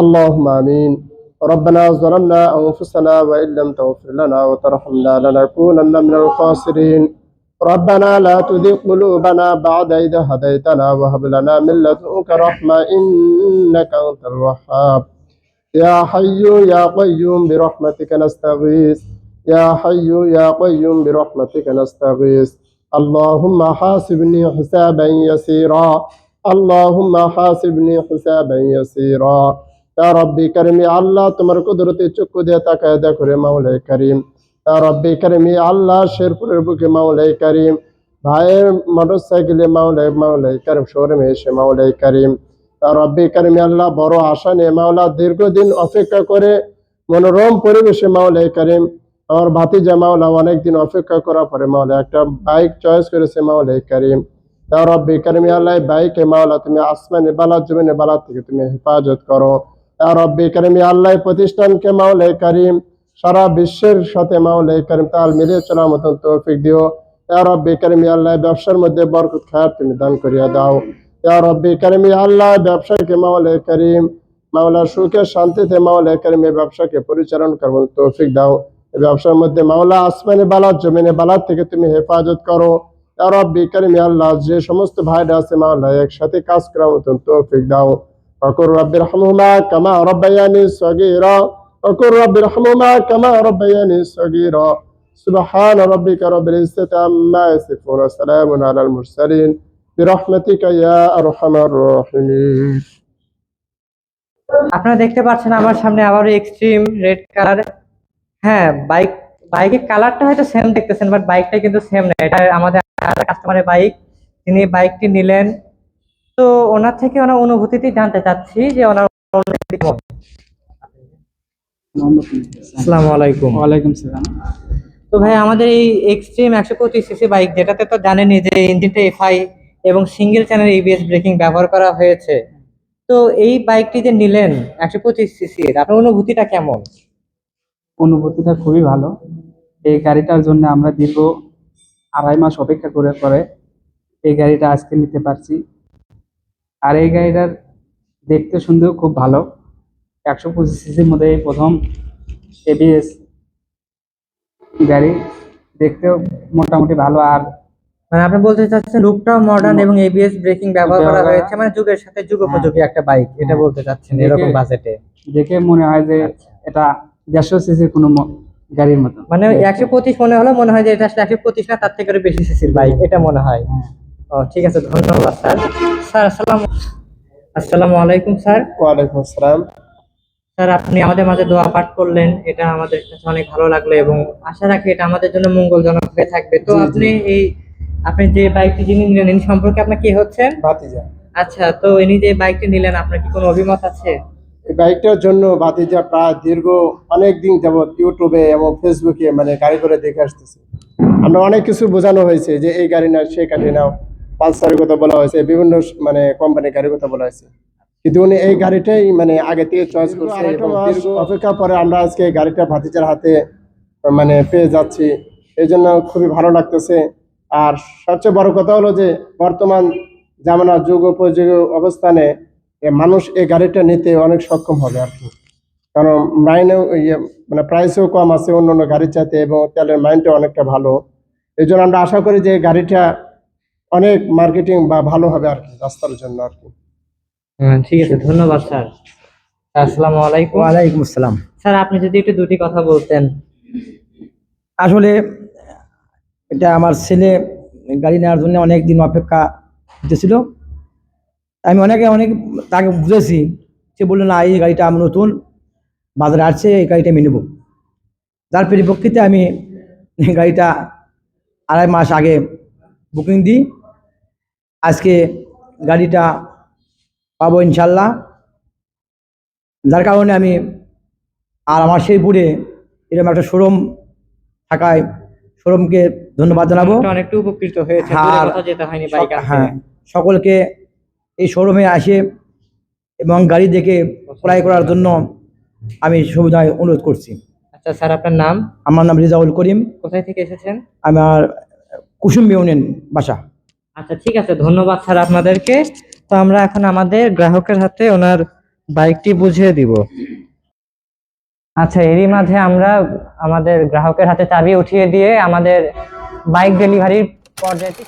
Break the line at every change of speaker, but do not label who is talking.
اللهم آمين. ربنا ظلمنا أنفسنا وإن لم تغفر لنا وترحمنا لنكونن من الخاسرين. ربنا لا تذق قلوبنا بعد إذ هديتنا وهب لنا من لدنك رحمة إنك أنت الوهاب. يا حي يا قيوم برحمتك نستغيث. يا حي يا قيوم برحمتك نستغيث. اللهم حاسبني حسابا يسيرا. اللهم حاسبني حسابا يسيرا. রব্বি কারিমি, আল্লাহ তোমার কুদরতে চক্ষু দিয়ে তাকায় দেখো রে মাওলাই কারিম। রব্বি কারিমি, আল্লাহ শেরপুরের বুকে মাওলাই কারিম। ভাইয়ের মোটর সাইকেলে মাওলাই মাওলাই করিম শোরুমে এসে মাওলাই কারিম। রব্বি কারিমি, আল্লাহ বড় আশা নিয়ে মাওলা দীর্ঘদিন অপেক্ষা করে মনোরম পরিবেশে মাওলাই কারিম। আমার ভাতিজা মাওলা অনেকদিন অপেক্ষা করার পরে মাওলা একটা বাইক চয়েস করেছে মাওলাই কারিম। রব্বি কারিমি, আল্লাহ বাইকে মাওলা তুমি আসমানে বালা জমিনে বালা থেকে তুমি হেফাজত করো। রব্বি করিমি আল্লাহ প্রতিষ্ঠানকে মাওলাই করিম, সারা বিশ্বের সাথে মাওলাই করিম, তাল মিলিয়ে চলার মতন তৌফিক দিও। রব্বি করিমি আল্লাহ ব্যবসার মধ্যে বরকত খায়ার তুমি দান করিয়া দাও। রব্বি করিমি আল্লাহ ব্যবসাকে মাওলাই করিম, মাওলা সুখে শান্তিতে মাওলা এই ব্যবসাকে পরিচালনা করব তৌফিক দাও। ব্যবসার মধ্যে মাওলা আসমানে বালাত জমিনে বালাত থেকে তুমি হেফাজত করো। রব্বি করিম আল্লাহ যে সমস্ত ভাইরা আছে মাওলা একসাথে কাজ করার মতন তৌফিক দাও। وقل رب ارحمهما كما ربياني صغيرا وقل رب ارحمهما كما ربياني صغيرا سبحان ربك رب العزة عما يصفون وسلام على المرسلين برحمتك يا أرحم الراحمين
আপনারা দেখতে পাচ্ছেন আমার সামনে আবারও এক্সট্রিম রেড কালার হ্যাঁ বাইক বাইকের কালারটা হয়তো সেম দেখতেছেন বাট বাইকটা কিন্তু সেম না এটা আমাদের কাস্টমারের বাইক তিনি বাইকটি নিলেন তো ওনার থেকে ওনার অনুভূতিটি জানতে চাচ্ছি যে ওনার। আসসালামু আলাইকুম
ওয়ালাইকুম সালাম।
তো ভাই আমাদের এই এক্সট্রিম একশো পঁচিশ সিসি বাইক যেটাতে তো জানেনই যে ইঞ্জিনটা এফআই এবং সিঙ্গেল চ্যানেল এবিএস ব্রেকিং ব্যবহার করা হয়েছে। তো এই বাইকটি যে নিলেন একশো পঁচিশ সিসির আপনার অনুভূতিটা কেমন?
অনুভূতিটা খুবই ভালো। এই গাড়িটার জন্য আমরা দীর্ঘ আড়াই মাস অপেক্ষা করে পরে এই গাড়িটা আজকে নিতে পারছি। আর এই গাড়িটার দেখতে শুনতেও খুব ভালো। একশো পঁচিশ সিসির মধ্যে এই প্রথম এবিএস গাড়ি দেখতেও মোটামুটি ভালো। আর
মানে আপনি বলতে চাচ্ছেন লুকটাও মডার্ন এবং এবিএস ব্রেকিং ব্যবহার করা হয়েছে মানে যুগের সাথে যুগ উপযোগী একটা বাইক এটা
হ্যাঁ।
বলতে চাচ্ছেন এরকম বাজেটে
দেখে মনে হয় যে এটা দেড়শো সিসির কোনো গাড়ির মতো।
মানে একশো পঁচিশ মনে হলো মনে হয় যে এটা আসলে একশো পঁচিশ না তার থেকে আরও বেশি সিসির বাইক এটা মনে হয়।
হ্যাঁ।
ও ঠিক আছে ধন্যবাদ স্যার। স্যার আসসালাম আসসালামু আলাইকুম স্যার।
ওয়ালাইকুম আসসালাম।
স্যার আপনি আমাদের মাঝে দোয়া পাঠ করলেন। এটা আমাদের কাছে অনেক ভালো লাগল এবং আশা রাখি এটা আমাদের জন্য মঙ্গলজনক হয়ে থাকবে। তো। আপনি এই আপনি যে বাইকটি যিনি নিলেন ইনি সম্পর্কে আপনার কি হচ্ছেন?
ভাতিজা।
আচ্ছা তো ইনি যে বাইকটি নিলেন আপনার কি কোনো অভিমত আছে?
এই বাইকটার জন্য ভাতিজা প্রায় দীর্ঘ অনেক দিন যাবৎ ইউটিউবে এবং ফেসবুকে মানে গাড়ি করে দেখে আসতেছে। আমরা অনেক কিছু বোঝানো হয়েছে যে এই গাড়ি নাও সেই গাড়ি নাও। পালসারের কথা বলা হয়েছে বিভিন্ন মানে কোম্পানির গাড়ির কথা বলা হয়েছে। কিন্তু উনি এই গাড়িটাই মানে আগে থেকে চয়েস করছে অপেক্ষা পরে আমরা আজকে এই গাড়িটা ভাতিজার হাতে মানে পেয়ে যাচ্ছি। এই জন্য খুবই ভালো লাগতেছে। আর সবচেয়ে বড় কথা হলো যে বর্তমান জামানা যুগ উপযোগী অবস্থানে মানুষ এই গাড়িটা নিতে অনেক সক্ষম হবে আর কি। কারণ মাইনেও ইয়ে মানে প্রাইসও কম আছে অন্য অন্য গাড়ির চাইতে এবং তেলের মাইনটা অনেকটা ভালো। এই জন্য আমরা আশা করি যে গাড়িটা অনেক মার্কেটিং বা ভালো হবে আর কি রাস্তার জন্য আর কি।
হ্যাঁ, ঠিক আছে ধন্যবাদ স্যার। আসসালামু আলাইকুম।
ওয়ালাইকুম আসসালাম।
স্যার আপনি যদি একটু দুটি কথা বলতেন।
আসলে এটা আমার ছেলে গাড়ি নেওয়ার জন্য অনেক দিন অপেক্ষা করতেছিল। আমি অনেকে অনেক তাকে বুঝেছি। সে বলল না এই গাড়িটা আমার নতুন। বাজারে আসছে এই গাড়িটা আমি নেব। যার পরিপ্রেক্ষিতে আমি গাড়িটা আড়াই মাস আগে বুকিং দিই। আজকে গাড়িটা পাবো ইনশাল্লাহ। যার কারণে আমি আর আমার শেরপুরে এরকম একটা শোরুম থাকায় শোরুমকে ধন্যবাদ জানাব।
অনেকটা উপকৃত হয়েছে
হ্যাঁ, আর হ্যাঁ সকলকে এই শোরুমে আসে এবং গাড়ি দেখে ক্রয় করার জন্য আমি সুবিধায় অনুরোধ করছি।
আচ্ছা স্যার আপনার নাম?
আমার নাম রিজাউল করিম।
কোথায় থেকে এসেছেন?
আমার কুসুম ইউনিয়ন বাসা।
আচ্ছা ঠিক আছে, ধন্যবাদ স্যার আপনাদেরকে। তো আমরা এখন আমাদের গ্রাহকের হাতে ওনার বাইকটি বুঝিয়ে দিব। আচ্ছা এরই মাঝে আমরা আমাদের গ্রাহকের হাতে চাবি উঠিয়ে দিয়ে আমাদের বাইক ডেলিভারির পর্যায়টি